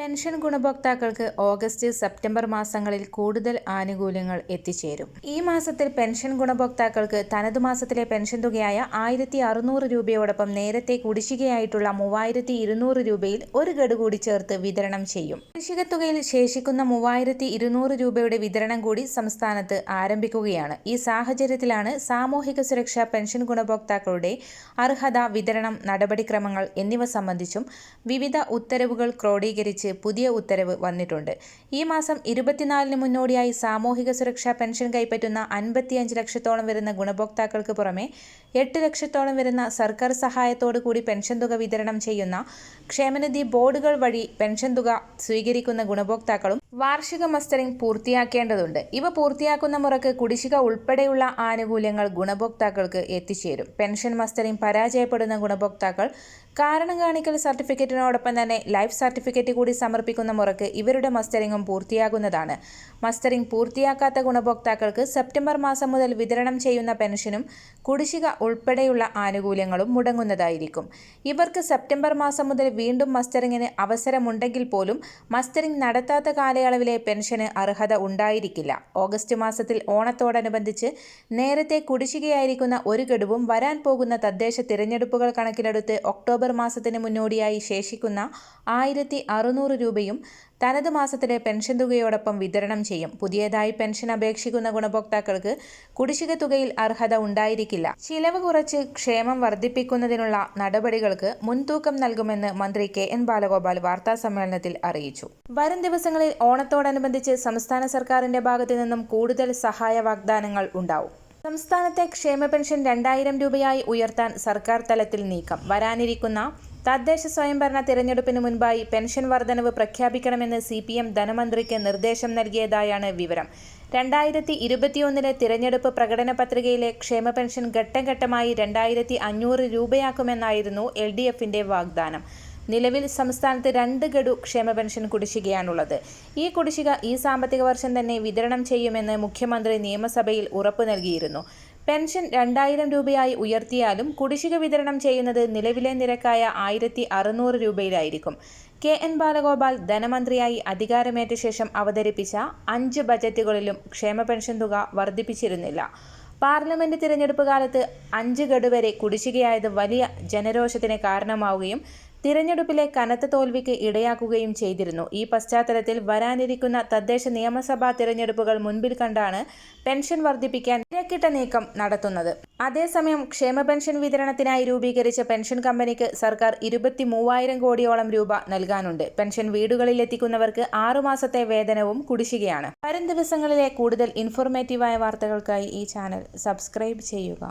Pension ഗുണഭോക്താക്കൾക്ക് August September മാസങ്ങളിൽ കൂടുതൽ ആനുകൂല്യങ്ങൾ എത്തിച്ചേരും. ഈ മാസത്തിൽ പെൻഷൻ ഗുണഭോക്താക്കൾക്ക് തനത് മാസത്തിലെ പെൻഷൻ തുകയായ ആയിരത്തി അറുന്നൂറ് രൂപയോടൊപ്പം നേരത്തെ കുടിശ്ശികയായിട്ടുള്ള മൂവായിരത്തി ഇരുന്നൂറ് രൂപയിൽ ഒരു ഗഡു കൂടി ചേർത്ത് വിതരണം ചെയ്യും. കുടിശ്ശിക തുകയിൽ ശേഷിക്കുന്ന മൂവായിരത്തി ഇരുന്നൂറ് രൂപയുടെ വിതരണം കൂടി സംസ്ഥാനത്ത് ആരംഭിക്കുകയാണ്. ഈ സാഹചര്യത്തിലാണ് സാമൂഹിക സുരക്ഷാ പെൻഷൻ ഗുണഭോക്താക്കളുടെ അർഹത വിതരണം നടപടിക്രമങ്ങൾ എന്നിവ സംബന്ധിച്ചും വിവിധ ഉത്തരവുകൾ ക്രോഡീകരിച്ച് പുതിയ ഉത്തരവ് വന്നിട്ടുണ്ട്. ഈ മാസം ഇരുപത്തിനാലിന് മുന്നോടിയായി സാമൂഹിക സുരക്ഷാ പെൻഷൻ കൈപ്പറ്റുന്ന അൻപത്തിയഞ്ച് ലക്ഷത്തോളം വരുന്ന ഗുണഭോക്താക്കൾക്ക് പുറമെ എട്ട് ലക്ഷത്തോളം വരുന്ന സർക്കാർ സഹായത്തോടു കൂടി പെൻഷൻ തുക വിതരണം ചെയ്യുന്ന ക്ഷേമനിധി ബോർഡുകൾ വഴി പെൻഷൻ തുക സ്വീകരിക്കുന്ന ഗുണഭോക്താക്കളും വാർഷിക മസ്റ്ററിംഗ് പൂർത്തിയാക്കേണ്ടതുണ്ട്. ഇവ പൂർത്തിയാക്കുന്ന മുറക്ക് കുടിശ്ശിക ഉൾപ്പെടെയുള്ള ആനുകൂല്യങ്ങൾ ഗുണഭോക്താക്കൾക്ക് എത്തിച്ചേരും. പെൻഷൻ മസ്റ്ററിംഗ് പരാജയപ്പെടുന്ന ഗുണഭോക്താക്കൾ കാരണം കാണിക്കൽ സർട്ടിഫിക്കറ്റിനോടൊപ്പം തന്നെ ലൈഫ് സർട്ടിഫിക്കറ്റ് കൂടി സമർപ്പിക്കുന്ന മുറക്ക് ഇവരുടെ മസ്റ്ററിംഗും പൂർത്തിയാകുന്നതാണ്. മസ്റ്ററിംഗ് പൂർത്തിയാക്കാത്ത ഗുണഭോക്താക്കൾക്ക് സെപ്റ്റംബർ മാസം മുതൽ വിതരണം ചെയ്യുന്ന പെൻഷനും കുടിശ്ശിക ഉൾപ്പെടെയുള്ള ആനുകൂല്യങ്ങളും മുടങ്ങുന്നതായിരിക്കും. ഇവർക്ക് സെപ്റ്റംബർ മാസം മുതൽ വീണ്ടും മസ്റ്ററിങ്ങിന് അവസരമുണ്ടെങ്കിൽ പോലും മസ്റ്ററിംഗ് നടത്താത്ത കാലയളവിലെ പെൻഷന് അർഹത ഉണ്ടായിരിക്കില്ല. ഓഗസ്റ്റ് മാസത്തിൽ ഓണത്തോടനുബന്ധിച്ച് നേരത്തെ കുടിശ്ശികയായിരിക്കുന്ന ഒരു ഗഡുവും വരാൻ പോകുന്ന തദ്ദേശ തിരഞ്ഞെടുപ്പുകൾ കണക്കിലെടുത്ത് ഒക്ടോബർ മാസത്തിന് മുന്നോടിയായി ശേഷിക്കുന്ന ആയിരത്തി അറുന്നൂറ് രൂപയും തനത് മാസത്തിലെ പെൻഷൻ തുകയോടൊപ്പം വിതരണം ചെയ്യും. പുതിയതായി പെൻഷൻ അപേക്ഷിക്കുന്ന ഗുണഭോക്താക്കൾക്ക് കുടിശ്ശിക തുകയിൽ അർഹത ഉണ്ടായിരിക്കില്ല. ചിലവ് കുറച്ച് ക്ഷേമം വർദ്ധിപ്പിക്കുന്നതിനുള്ള നടപടികൾക്ക് മുൻതൂക്കം നൽകുമെന്ന് മന്ത്രി കെ എൻ ബാലഗോപാൽ വാർത്താ സമ്മേളനത്തിൽ അറിയിച്ചു. വരും ദിവസങ്ങളിൽ ഓണത്തോടനുബന്ധിച്ച് സംസ്ഥാന സർക്കാരിന്റെ ഭാഗത്തു നിന്നും കൂടുതൽ സഹായ വാഗ്ദാനങ്ങൾ ഉണ്ടാവും. സംസ്ഥാനത്തെ ക്ഷേമ പെൻഷൻ രണ്ടായിരം രൂപയായി ഉയർത്താൻ സർക്കാർ തലത്തിൽ നീക്കം. വരാനിരിക്കുന്ന തദ്ദേശ സ്വയംഭരണ തിരഞ്ഞെടുപ്പിന് മുൻപായി പെൻഷൻ വർധനവ് പ്രഖ്യാപിക്കണമെന്ന് സി പി എം ധനമന്ത്രിക്ക് നിർദ്ദേശം നൽകിയതായാണ് വിവരം. രണ്ടായിരത്തി ഇരുപത്തിയൊന്നിലെ തിരഞ്ഞെടുപ്പ് പ്രകടന പത്രികയിലെ ക്ഷേമ പെൻഷൻ ഘട്ടം ഘട്ടമായി രണ്ടായിരത്തി അഞ്ഞൂറ് രൂപയാക്കുമെന്നായിരുന്നു എൽ ഡി എഫിന്റെ വാഗ്ദാനം. നിലവിൽ സംസ്ഥാനത്ത് രണ്ട് ഗഡു ക്ഷേമ പെൻഷൻ കുടിശ്ശികയാണുള്ളത്. ഈ കുടിശ്ശിക ഈ സാമ്പത്തിക വർഷം തന്നെ വിതരണം ചെയ്യുമെന്ന് മുഖ്യമന്ത്രി നിയമസഭയിൽ ഉറപ്പു നൽകിയിരുന്നു. പെൻഷൻ രണ്ടായിരം രൂപയായി ഉയർത്തിയാലും കുടിശ്ശിക വിതരണം ചെയ്യുന്നത് നിലവിലെ നിരക്കായ ആയിരത്തി അറുന്നൂറ് രൂപയിലായിരിക്കും. കെ എൻ ബാലഗോപാൽ ധനമന്ത്രിയായി അധികാരമേറ്റ ശേഷം അവതരിപ്പിച്ച അഞ്ച് ബജറ്റുകളിലും ക്ഷേമ പെൻഷൻ തുക വർദ്ധിപ്പിച്ചിരുന്നില്ല. പാർലമെന്റ് തിരഞ്ഞെടുപ്പ് കാലത്ത് അഞ്ച് ഗഡു വരെ കുടിശ്ശികയായത് വലിയ ജനരോഷത്തിന് കാരണമാവുകയും തിരഞ്ഞെടുപ്പിലെ കനത്ത തോൽവിക്ക് ഇടയാക്കുകയും ചെയ്തിരുന്നു. ഈ പശ്ചാത്തലത്തിൽ വരാനിരിക്കുന്ന തദ്ദേശ നിയമസഭാ തിരഞ്ഞെടുപ്പുകൾ മുൻപിൽ കണ്ടാണ് പെൻഷൻ വർദ്ധിപ്പിക്കാൻ തിരക്കിട്ട നീക്കം നടത്തുന്നത്. അതേസമയം ക്ഷേമ പെൻഷൻ വിതരണത്തിനായി രൂപീകരിച്ച പെൻഷൻ കമ്പനിക്ക് സർക്കാർ ഇരുപത്തി മൂവായിരം കോടിയോളം രൂപ നൽകാനുണ്ട്. പെൻഷൻ വീടുകളിൽ എത്തിക്കുന്നവർക്ക് ആറുമാസത്തെ വേതനവും കുടിശ്ശികയാണ്. വരും ദിവസങ്ങളിലെ കൂടുതൽ ഇൻഫോർമേറ്റീവായ വാർത്തകൾക്കായി ഈ ചാനൽ സബ്സ്ക്രൈബ് ചെയ്യുക.